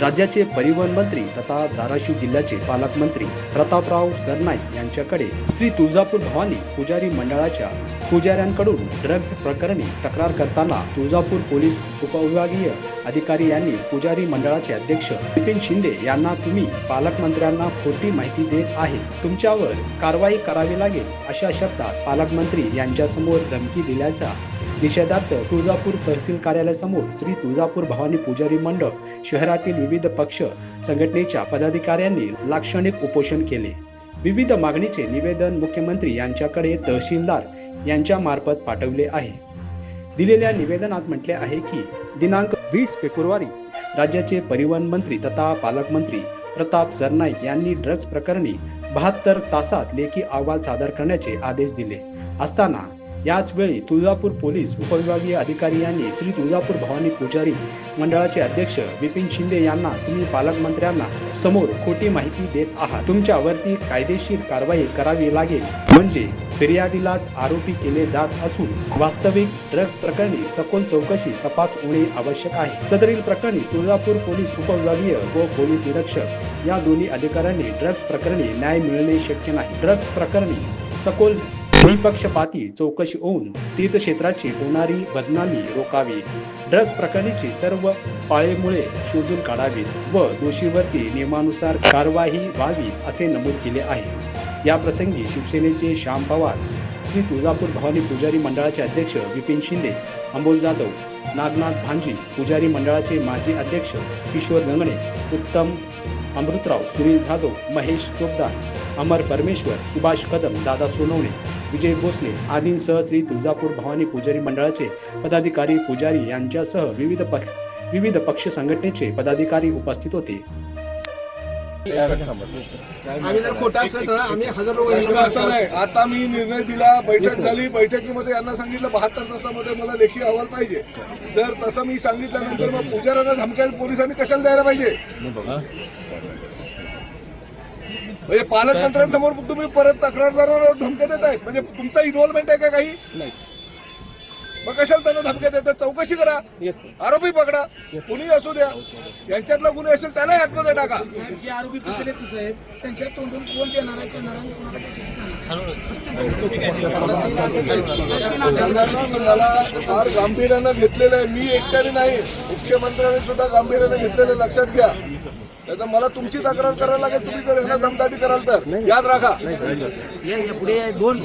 राज्याचे परिवहन मंत्री तथा धाराशिव जिल्ह्याचे पालकमंत्री प्रतापराव सरनाईक यांच्याकडे श्री तुळजापूर भवानी पुजारी मंडळाच्या पुजाऱ्यांकडून ड्रग्ज प्रकरणी तक्रार करताना तुळजापूर पोलीस उपविभागीय अधिकारी यांनी पुजारी मंडळाचे अध्यक्ष विपिन शिंदे यांना तुम्ही पालकमंत्र्यांना खोटी माहिती देत आहे. तुमच्यावर कारवाई करावी लागेल अशा शब्दात पालकमंत्री यांच्यासमोर धमकी दिल्याचा निषेधार्थ तुळजापूर तहसील कार्यालयासमोर श्री तुळजापूर भवानी पुजारी मंडळ शहरातील विविध पक्ष संघटनेच्या पदाधिकाऱ्यांनी लाक्षणिक उपोषण केले. विविध मागणीचे निवेदन मुख्यमंत्री यांच्याकडे तहसीलदार यांच्या मार्फत पाठवले आहे. दिलेल्या निवेदनात म्हटले आहे की दिनांक वीस फेब्रुवारी राज्याचे परिवहन मंत्री तथा पालकमंत्री प्रताप सरनाईक यांनी ड्रग्ज प्रकरणी बहात्तर तासात लेखी अहवाल सादर करण्याचे आदेश दिले. असताना याच वेळी तुळजापूर पोलीस उपविभागीय अधिकारी यांनी श्री तुळजापूर भवानी पुजारी मंडळाचे अध्यक्ष विपिन शिंदे यांना तुम्ही पालकमंत्र्यांना समोर खोटी माहिती देत आहात. तुमच्यावरती कायदेशीर कारवाई करावी लागेल. म्हणजे फिर्यादीलाच आरोपी केले जात असून वास्तविक ड्रग्ज प्रकरणी सखोल चौकशी तपास होणे आवश्यक आहे. सदरील प्रकरणी तुळजापूर पोलीस उपविभागीय व पोलीस निरीक्षक या दोन्ही अधिकाऱ्यांनी ड्रग्ज प्रकरणी न्याय मिळणे शक्य नाही. ड्रग्ज प्रकरणी सखोल निपक्षपाती चौकशी होऊन तीर्थक्षेत्राची होणारी बदनामी रोखावी. ड्रग्ज प्रकरणीची सर्व पाळेमुळे शोधून काढावीत व दोषीवरती नियमानुसार कारवाई व्हावी असे नमूद केले आहे. या प्रसंगी शिवसेनेचे श्याम पवार श्री तुळजापूर भवानी पुजारी मंडळाचे अध्यक्ष विपिन शिंदे अमोल जाधव नागनाथ भांजी पुजारी मंडळाचे माजी अध्यक्ष किशोर गंगणे उत्तम अमृतराव सुनील जाधव महेश चोपदार अमर परमेश्वर सुभाष कदम दादा सोनवणे विजय भोसले आदींसह श्री तुळजापूर भवानी पुजारी मंडळाचे पदाधिकारी पुजारी यांच्यासह विविध पक्ष विविध पक्ष संघटनेचे पदाधिकारी उपस्थित होते. आम्ही जर खोटा असलं तर आम्ही हजार लोक असा नाही. आता मी निर्णय दिला बैठक झाली बैठकीमध्ये यांना सांगितलं बहात्तर तासामध्ये मला लेखी अहवाल पाहिजे. जर तसं मी सांगितल्यानंतर मग पुजाऱ्यांना धमक्या पोलिसांनी कशाला द्यायला पाहिजे? म्हणजे पालकमंत्र्यांसमोर तुम्ही परत तक्रारदाराला धमक्या देत आहेत. म्हणजे तुमचा इन्व्हॉल्वमेंट आहे का काही? मग कशाला त्यांना धमक्या देतात चौकशी करा. आरोपी पकडा. कुणी असू द्या. यांच्यातला गुन्हे असेल त्याला आतमध्ये टाका. जे आरोपी पकडले ते साहेब त्यांच्या तोंडून कोण देणार आहे फार गांभीर्यानं घेतलेलं आहे. मी एकट्याने नाही मुख्यमंत्र्यांनी सुद्धा गांभीर्याने घेतलेलं लक्षात घ्या. त्याचा मला तुमची तक्रार करायला लागेल तुम्ही जर ह्यांना दमदाटी कराल तर. याद राखा. दोन